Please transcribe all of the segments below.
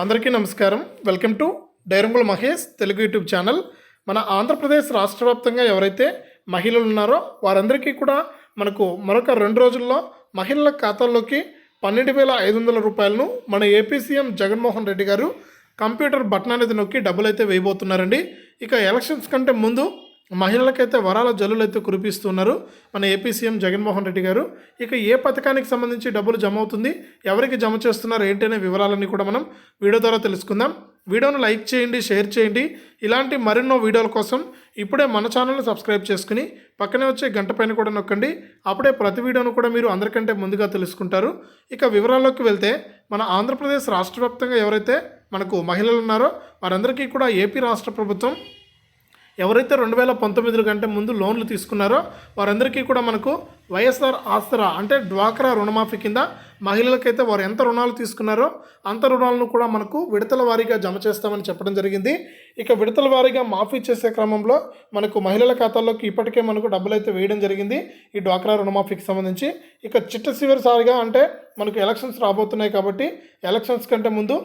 అందరికీ నమస్కారం. Welcome to డైరంగుల మహేష్ తెలుగు యూట్యూబ్ ఛానల్. మన ఆంధ్రప్రదేశ్ రాష్ట్ర వ్యాప్తంగా ఎవరైతే మహిళలు ఉన్నారో వారందరికీ కూడా మనకు మరొక రెండు రోజుల్లో మహిళల ఖాతాల్లోకి పన్నెండు వేల ఐదు వందల రూపాయలను మన ఏపీ సీఎం జగన్మోహన్ రెడ్డి గారు కంప్యూటర్ బటన్ అనేది నొక్కి డబ్బులు అయితే వేయబోతున్నారండి. ఇక ఎలక్షన్స్ కంటే ముందు మహిళలకైతే వరాల జల్లులు అయితే కురిపిస్తున్నారు. మన ఏపీ సీఎం జగన్మోహన్ రెడ్డి గారు. ఇక ఏ పథకానికి సంబంధించి డబ్బులు జమ అవుతుంది ఎవరికి జమ చేస్తున్నారు? ఏంటనే వివరాలన్నీ కూడా మనం వీడియో ద్వారా తెలుసుకుందాం. వీడియోను లైక్ చేయండి షేర్ చేయండి. ఇలాంటి మరెన్నో వీడియోల కోసం ఇప్పుడే మన ఛానల్ని సబ్స్క్రైబ్ చేసుకుని పక్కనే వచ్చే గంట పైన కూడా నొక్కండి. అప్పుడే ప్రతి వీడియోను కూడా మీరు అందరికంటే ముందుగా తెలుసుకుంటారు. ఇక వివరాల్లోకి వెళ్తే మన ఆంధ్రప్రదేశ్ రాష్ట్ర ఎవరైతే మనకు మహిళలు ఉన్నారో వారందరికీ కూడా ఏపీ రాష్ట్ర ప్రభుత్వం ఎవరైతే రెండు వేల పంతొమ్మిది కంటే ముందు లోన్లు తీసుకున్నారో వారందరికీ కూడా మనకు వైఎస్ఆర్ ఆసరా అంటే డ్వాక్రా రుణమాఫీ కింద మహిళలకైతే వారు ఎంత రుణాలు తీసుకున్నారో అంత రుణాలను కూడా మనకు విడతల వారీగా జమ చేస్తామని చెప్పడం జరిగింది. ఇక విడతల వారీగా మాఫీ చేసే క్రమంలో మనకు మహిళల ఖాతాల్లోకి ఇప్పటికే మనకు డబ్బులు అయితే వేయడం జరిగింది. ఈ డ్వాక్రా రుణమాఫీకి సంబంధించి ఇక చిట్ట చివరిసారిగా అంటే మనకు ఎలక్షన్స్ రాబోతున్నాయి కాబట్టి ఎలక్షన్స్ కంటే ముందు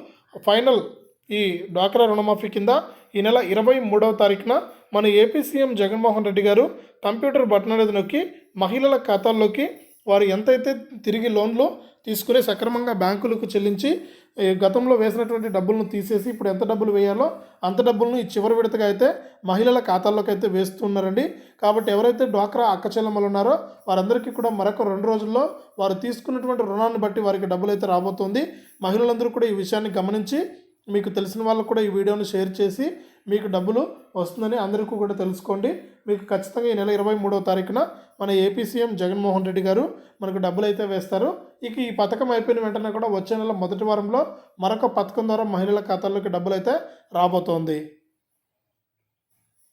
ఫైనల్ ఈ డ్వాక్రా రుణమాఫీ కింద ఈ నెల ఇరవై మూడవ తారీఖున మన ఏపీ సీఎం జగన్మోహన్ రెడ్డి గారు కంప్యూటర్ బటన్ అనేది నొక్కి మహిళల ఖాతాల్లోకి వారు ఎంతైతే తిరిగి లోన్లు తీసుకుని సక్రమంగా బ్యాంకులకు చెల్లించి గతంలో వేసినటువంటి డబ్బులను తీసేసి ఇప్పుడు ఎంత డబ్బులు వేయాలో అంత డబ్బులను ఈ చివరి విడతగా అయితే మహిళల ఖాతాల్లోకి అయితే వేస్తున్నారండి. కాబట్టి ఎవరైతే డ్వాక్రా అక్క చెల్లెమ్మలు ఉన్నారో వారందరికీ కూడా మరొక రెండు రోజుల్లో వారు తీసుకున్నటువంటి రుణాన్ని బట్టి వారికి డబ్బులు అయితే రాబోతుంది. మహిళలందరూ కూడా ఈ విషయాన్ని గమనించి మీకు తెలిసిన వాళ్ళకు కూడా ఈ వీడియోని షేర్ చేసి మీకు డబ్బులు వస్తుందని అందరికీ కూడా తెలుసుకోండి. మీకు ఖచ్చితంగా ఈ నెల ఇరవై మూడవ తారీఖున మన ఏపీ సీఎం జగన్మోహన్ రెడ్డి గారు మనకు డబ్బులు అయితే వేస్తారు. ఇక ఈ పథకం అయిపోయిన వెంటనే కూడా వచ్చే నెల మొదటి వారంలో మరొక పథకం ద్వారా మహిళల ఖాతాల్లోకి డబ్బులు అయితే రాబోతోంది.